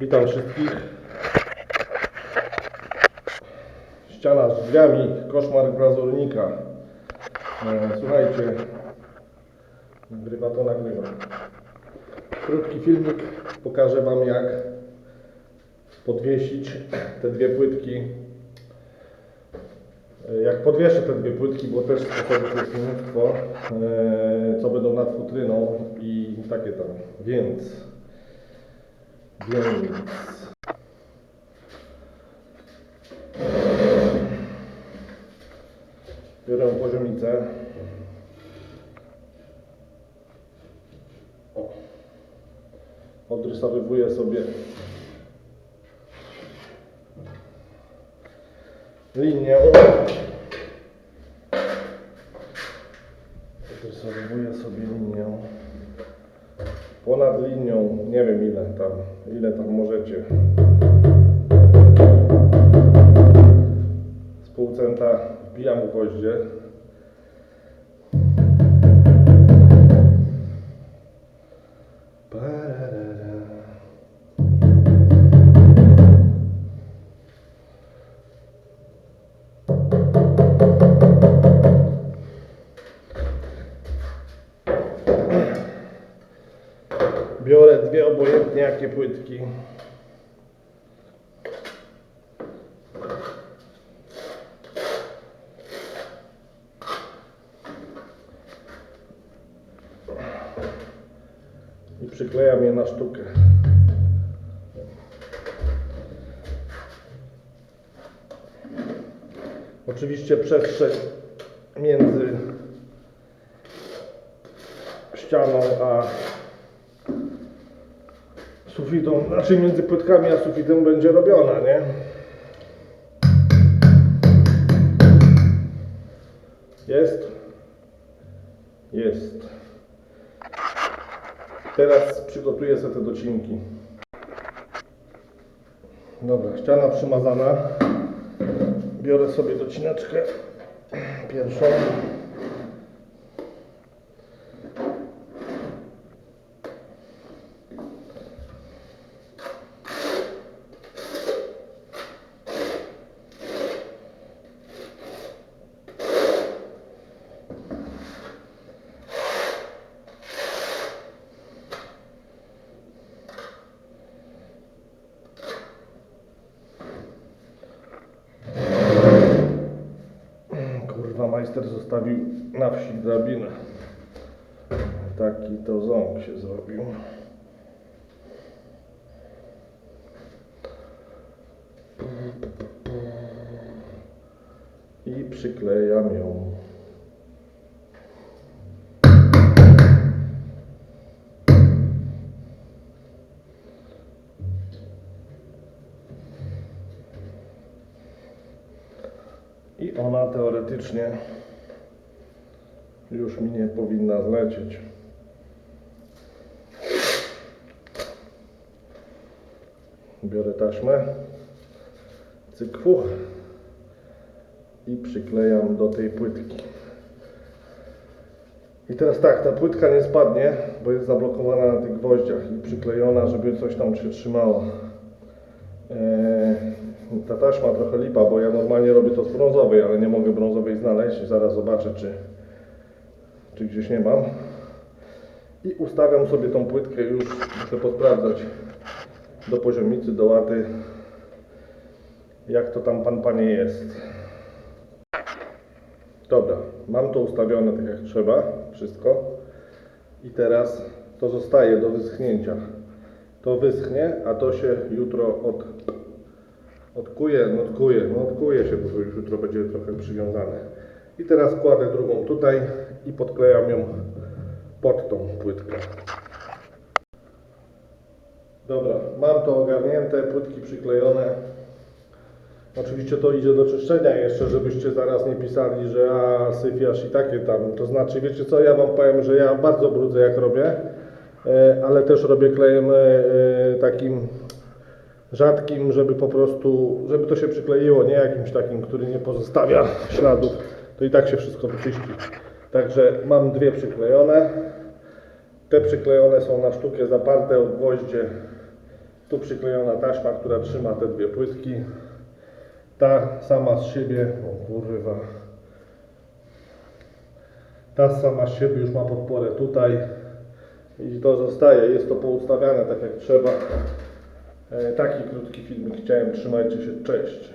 Witam wszystkich. Ściana z drzwiami, koszmar glazurnika. E, Słuchajcie, nagrywa to nagrywa. Krótki filmik, pokażę Wam jak podwiesić te dwie płytki. E, Jak podwieszę te dwie płytki, bo też sposobów jest mnóstwo, e, co będą nad futryną i takie tam. Więc więc biorę poziomicę. O. Odrysowywuję sobie linię. Odrysowywuję sobie linię linią, nie wiem ile tam, ile tam możecie. Z pół centa wbijam gwoździe. Obojętnie jakie płytki. I przyklejam je na sztukę. Oczywiście przestrzeń między ścianą a sufitą, znaczy między płytkami a sufitem będzie robiona, nie? Jest? Jest. Teraz przygotuję sobie te docinki. Dobra, ściana przymazana. Biorę sobie docineczkę pierwszą. Kurwa, majster zostawił na wsi drabinę. Taki to ząb się zrobił. I przyklejam ją. I ona teoretycznie już mi nie powinna zlecieć. Biorę taśmę, cykwu i przyklejam do tej płytki. I teraz tak, ta płytka nie spadnie, bo jest zablokowana na tych gwoździach i przyklejona, żeby coś tam się trzymało. Eee, ta taśma trochę lipa, bo ja normalnie robię to z brązowej, ale nie mogę brązowej znaleźć. Zaraz zobaczę, czy, czy gdzieś nie mam. I ustawiam sobie tą płytkę już, muszę posprawdzać do poziomicy, do łaty, jak to tam pan panie jest. Dobra, mam to ustawione tak jak trzeba, wszystko. I teraz to zostaje do wyschnięcia. To wyschnie, a to się jutro od, notkuje, no odkuje się, bo już jutro będzie trochę przywiązane. I teraz kładę drugą tutaj i podklejam ją pod tą płytkę. Dobra, mam to ogarnięte, płytki przyklejone. Oczywiście to idzie do czyszczenia jeszcze, żebyście zaraz nie pisali, że a syfiasz i takie tam. To znaczy, wiecie co, ja Wam powiem, że ja bardzo brudzę jak robię, e, ale też robię klejem e, e, takim rzadkim, żeby po prostu, żeby to się przykleiło, nie jakimś takim, który nie pozostawia śladów. To i tak się wszystko wyczyści. Także mam dwie przyklejone. Te przyklejone są na sztukę zaparte o gwoździe Tu przyklejona taśma, która trzyma te dwie płytki. Ta sama z siebie, o kurwa, ta sama z siebie już ma podporę tutaj i to zostaje, jest to poustawiane tak jak trzeba. E, Taki krótki filmik chciałem, trzymajcie się, cześć.